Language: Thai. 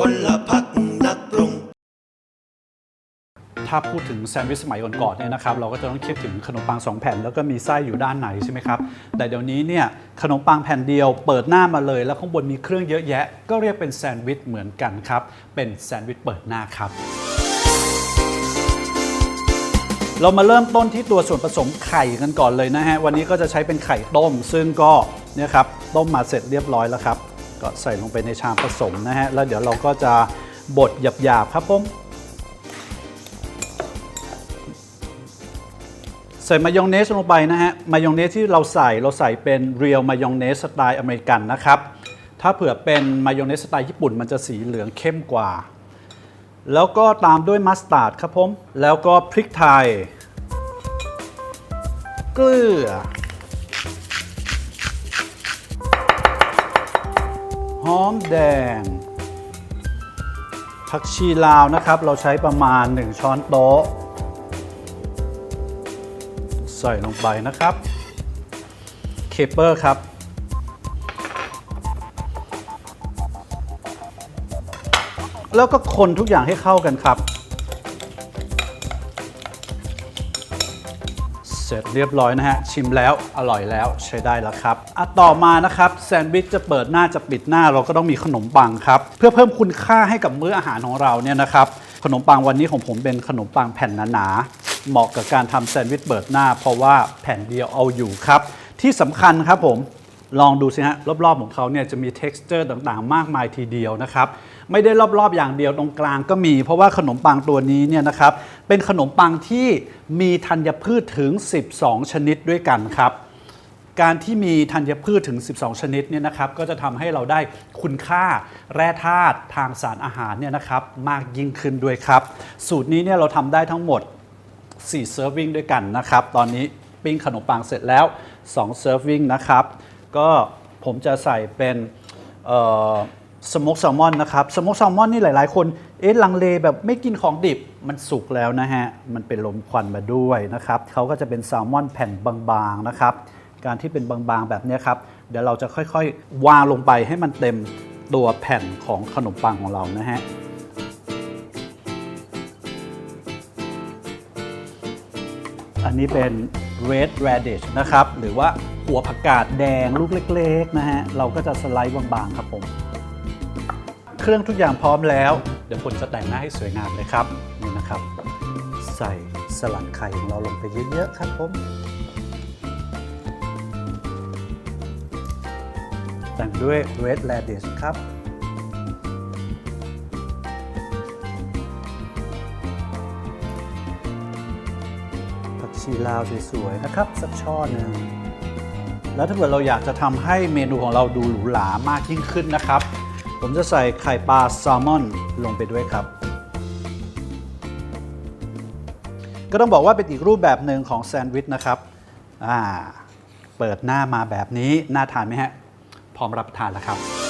พลพักนักปรุง ถ้าพูดถึงแซนด์วิชสมัยก่อนๆเนี่ยนะครับเราก็จะต้องคิดถึงขนมปัง2แผ่น แล้วก็มีไส้อยู่ด้านในใช่ไหมครับ แต่เดี๋ยวนี้เนี่ยขนมปังแผ่นเดียวเปิดหน้ามาเลย แล้วข้างบนมีเครื่องเยอะแยะ ก็เรียกเป็นแซนด์วิชเหมือนกันครับ เป็นแซนด์วิชเปิดหน้าครับ เรามาเริ่มต้นที่ตัวส่วนผสมไข่กันก่อนเลยนะฮะวันนี้ก็จะใช้เป็นไข่ต้ม ซึ่งก็เนี่ยครับต้มมาเสร็จเรียบร้อยแล้วครับ ก็ใส่ลงไปในชามผสมนะฮะ แล้วเดี๋ยวเราก็จะบดหยาบๆครับผมใส่มายองเนสลงไปนะฮะ มายองเนสที่เราใส่เราใส่เป็นเรียลมายองเนสสไตล์อเมริกันนะครับ ถ้าเผื่อเป็นมายองเนสสไตล์ญี่ปุ่นมันจะสีเหลืองเข้มกว่า แล้วก็ตามด้วยมัสตาร์ดครับผม แล้วก็พริกไทย เกลือ หอมแดง ผักชีลาวนะครับ เราใช้ประมาณ 1 ช้อนโต๊ะ ใส่ลงไปนะครับ เคเปอร์ครับ แล้วก็คนทุกอย่างให้เข้ากันครับ เสร็จเรียบร้อยนะฮะ ชิมแล้วอร่อยแล้วใช้ได้แล้วครับอะต่อมานะครับแซนด์วิชจะเปิดหน้าจะปิดหน้าเราก็ต้องมีขนมปังครับ เพื่อเพิ่มคุณค่าให้กับมื้ออาหารของเราเนี่ยนะครับขนมปังวันนี้ของผมเป็นขนมปังแผ่นหนาๆเหมาะกับการทำแซนด์วิชเปิดหน้า เพราะว่าแผ่นเดียวเอาอยู่ครับ ที่สำคัญครับผม ลองดูสิฮะรอบๆของเขาเนี่ยจะมี t e x t อร์ต่างๆ มากมายทีเดียวนะครับ ไม่ได้รอบๆอย่างเดียวตรงกลางก็มี เพราะว่าขนมปังตัวนี้เนี่ยนะครับเป็นขนมปังที่มีธัญพืชถึง 12 ชนิดด้วยกันครับ การที่มีธัญพืชถึง 12 ชนิดเนี่ยนะครับก็จะทำให้เราได้คุณค่าแร่ธาตุทางสารอาหารเนี่ยนะครับมากยิ่งขึ้นด้วยครับ สูตรนี้เนี่ยเราทำได้ทั้งหมด4เซิร์ฟวิ่งด้วยกันนะครับ ตอนนี้ปิ้งขนมปังเสร็จแล้ว2เซิร์ฟวิ่งนะครับ ก็ผมจะใส่เป็นสโมกแซลมอนนะครับสโมกแซลมอนนี่หลายๆ คนเอ๊ะลังเลแบบไม่กินของดิบมันสุกแล้วนะฮะ มันเป็นลมควันมาด้วยนะครับเขาก็จะเป็นแซลมอนแผ่นบางๆนะครับ การที่เป็นบางๆแบบนี้ครับ เดี๋ยวเราจะค่อยๆ วางลงไปให้มันเต็มตัวแผ่นของขนมปังของเรานะฮะอันนี้เป็น red radish นะครับ หรือว่า หัวผักกาดแดงลูกเล็กๆนะฮะเราก็จะสไลด์บางๆครับผม เครื่องทุกอย่างพร้อมแล้ว เดี๋ยวผมจะแต่งหน้าให้สวยงามเลยครับนี่นะครับ ใส่สลัดไข่ของเราลงไปเยอะๆครับผมแต่งด้วย red radish ครับ ผักชีลาวสวยๆนะครับ สักช่อหนึ่ง แล้วถ้าเกิดเราอยากจะทำให้เมนูของเราดูหรูหรามากยิ่งขึ้นนะครับ ผมจะใส่ไข่ปลาแซลมอนลงไปด้วยครับ ก็ต้องบอกว่าเป็นอีกรูปแบบหนึ่งของแซนด์วิชนะครับอ่าเปิดหน้ามาแบบนี้น่าทานไหมฮะ พร้อมรับประทานแล้วครับ